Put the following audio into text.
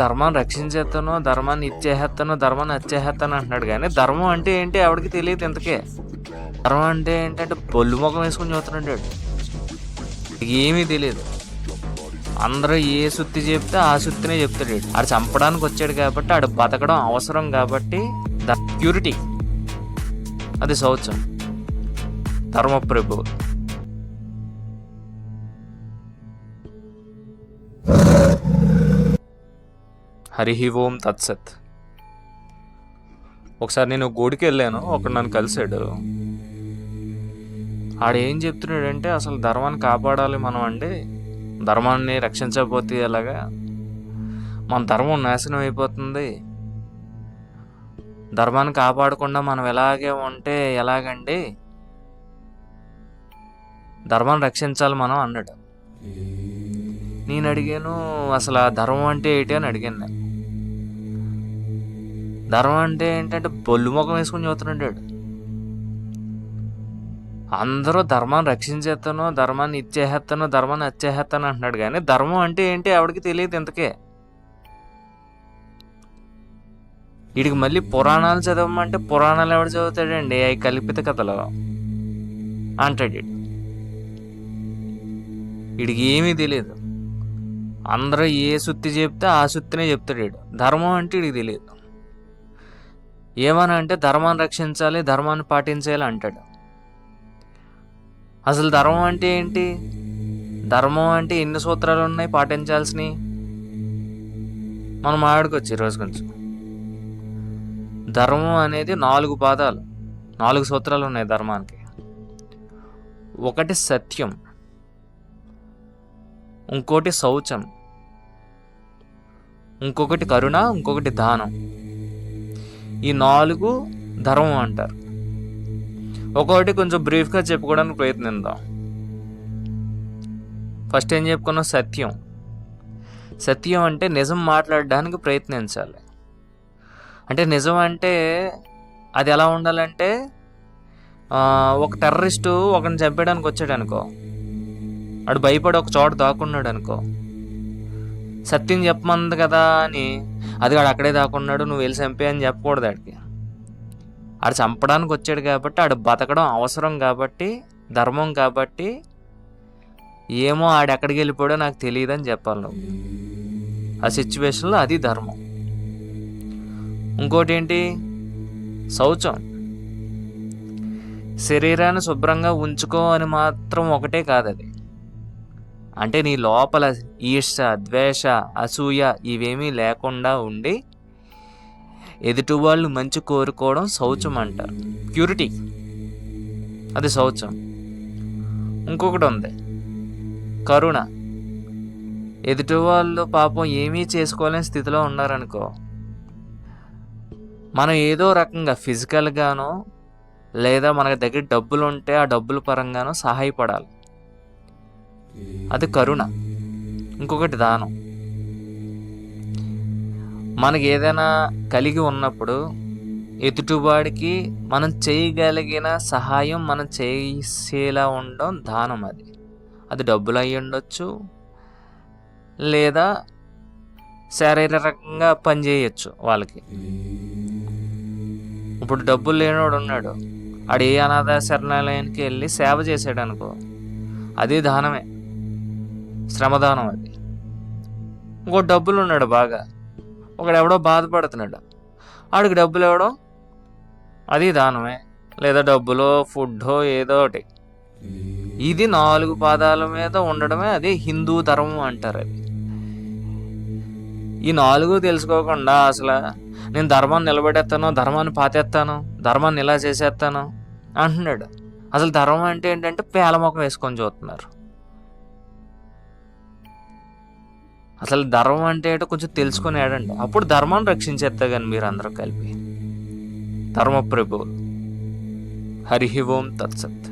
ధర్మాన్ని రక్షించేస్తాను ధర్మాన్ని ఇచ్చేసేస్తాను ధర్మాన్ని వచ్చేసేస్తాను అంటున్నాడు కానీ ధర్మం అంటే ఏంటి ఆవిడకి తెలియదు ఇంతకే. ధర్మం అంటే ఏంటంటే బొల్లు ముఖం వేసుకుని చూస్తున్నాడు ఏమీ తెలియదు. అందరూ ఏ సుత్తి చెప్తే ఆ సుత్తినే చెప్తాడు ఆడు చంపడానికి వచ్చాడు కాబట్టి ఆడు బతకడం అవసరం కాబట్టి ప్యూరిటీ. అది శౌచం ధర్మప్రభు. హరి ఓం తత్సత్ ఒకసారి నేను గుడికి వెళ్ళాను ఒకడు నన్ను కలిశాడు. ఆడేం చెప్తున్నాడంటే అసలు ధర్మాన్ని కాపాడాలి మనం అంటే ధర్మాన్ని రక్షించకపోతే ఎలాగా? మన ధర్మం నాశనం అయిపోతుంది. ధర్మాన్ని కాపాడకుండా మనం ఎలాగే ఉంటే ఎలాగండి? ధర్మాన్ని రక్షించాలి మనం అన్నాడు. నేను అడిగాను అసలు ఆ ధర్మం అంటే ఏంటి అని అడిగాను నేను. ధర్మం అంటే ఏంటంటే బొల్లు ముఖం వేసుకుని చూస్తున్నాడు వాడు. అందరూ ధర్మాన్ని రక్షించేస్తాను ధర్మాన్ని ఇచ్చేసేస్తాను ధర్మాన్ని వచ్చేసేస్తాను అంటున్నాడు కానీ ధర్మం అంటే ఏంటి ఆవిడకి తెలియదు ఇంతకే. వీడికి మళ్ళీ పురాణాలు చదవమంటే పురాణాలు ఎవడు చదువుతాడండి? అవి కల్పిత కథలు అంటాడు వీడికి ఏమీ తెలియదు. అందరూ ఏ సుత్తి చెప్తే ఆ సుత్తినే చెప్తాడు ధర్మం అంటే వీడికి తెలియదు. ఏమని అంటే ధర్మాన్ని రక్షించాలి ధర్మాన్ని పాటించాలి అంటాడు. అసలు ధర్మం అంటే ఏంటి? ధర్మం అంటే ఎన్ని సూత్రాలు ఉన్నాయి పాటించాల్సినవి? మనం ఆడుకోవచ్చు ఈరోజు కొంచెం. ధర్మం అనేది నాలుగు పాదాలు నాలుగు సూత్రాలు ఉన్నాయి ధర్మానికి. ఒకటి సత్యం ఇంకోటి శౌచం ఇంకొకటి కరుణ ఇంకొకటి దానం. ఈ నాలుగు ధర్మం అంటారు. ఒక్కొక్కటి కొంచెం బ్రీఫ్గా చెప్పుకోవడానికి ప్రయత్నిద్దాం. ఫస్ట్ ఏం చెప్పుకున్నాం? సత్యం. సత్యం అంటే నిజం మాట్లాడడానికి ప్రయత్నించాలి. అంటే నిజం అంటే అది ఎలా ఉండాలంటే ఒక టెర్రరిస్టు ఒకరిని చంపేయడానికి వచ్చాడు అనుకో వాడు భయపడి ఒక చోట దాక్కున్నాడు అనుకో సత్యం చెప్పమంది కదా అని అది వాడు అక్కడే దాక్కున్నాడు నువ్వు వెళ్ళి చంపే అని చెప్పకూడదు ఆడికి ఆడు చంపడానికి వచ్చాడు కాబట్టి ఆడు బతకడం అవసరం కాబట్టి ధర్మం కాబట్టి ఏమో ఆడు ఎక్కడికి వెళ్ళిపోయాడో నాకు తెలియదని చెప్పాలి నువ్వు. ఆ సిచ్యువేషన్లో అది ధర్మం. ఇంకోటి ఏంటి? శౌచం. శరీరాన్ని శుభ్రంగా ఉంచుకో అని మాత్రం ఒకటే కాదు అది. అంటే నీ లోపల ఈర్ష ద్వేష అసూయ ఇవేమీ లేకుండా ఉండి ఎదుటి వాళ్ళు మంచి కోరుకోవడం శౌచం అంటారు ప్యూరిటీ అది శౌచం. ఇంకొకటి ఉంది. కరుణ. ఎదుటి వాళ్ళు పాపం ఏమీ చేసుకోలేని స్థితిలో ఉన్నారనుకో మనం ఏదో రకంగా ఫిజికల్గానో లేదా మనకు దగ్గర డబ్బులు ఉంటే ఆ డబ్బుల పరంగానో సహాయపడాలి. అది కరుణ. ఇంకొకటి దానం. మనకి ఏదైనా కలిగి ఉన్నప్పుడు ఎదుటివాడికి మనం చేయగలిగిన సహాయం మనం చేసేలా ఉండడం దానం అది. అది డబ్బులు అయి ఉండొచ్చు లేదా శారీరకంగా పనిచేయచ్చు వాళ్ళకి. ఇప్పుడు డబ్బులు లేనివాడు ఉన్నాడు. ఆడు ఏ అనాథ శరణాలయానికి వెళ్ళి సేవ చేసాడు అనుకో అది దానమే. శ్రమదానం అది. ఇంకో డబ్బులు ఉన్నాడు బాగా. ఒకడెవడో బాధపడుతున్నాడు. ఆడికి డబ్బులు ఇవ్వడం అది దానమే. లేదా డబ్బులో ఫుడ్డో ఏదో ఒకటి. ఇది నాలుగు పాదాల మీద ఉండడమే అది హిందూ ధర్మం అంటారు అది ఈ నాలుగు తెలుసుకోకుండా అసలు నేను ధర్మాన్ని నిలబెడేస్తాను ధర్మాన్ని పాతేస్తాను ధర్మాన్ని ఇలా చేసేస్తాను అంటున్నాడు. అసలు ధర్మం అంటే ఏంటంటే పేలముఖం వేసుకొని చూస్తున్నారు. అసలు ధర్మం అంటే ఏంటో కొంచెం తెలుసుకొని ఏడండి అప్పుడు ధర్మాన్ని రక్షించేస్తా కానీ మీరు అందరూ కలిపి. ధర్మప్రభు హరి ఓం తత్సత్.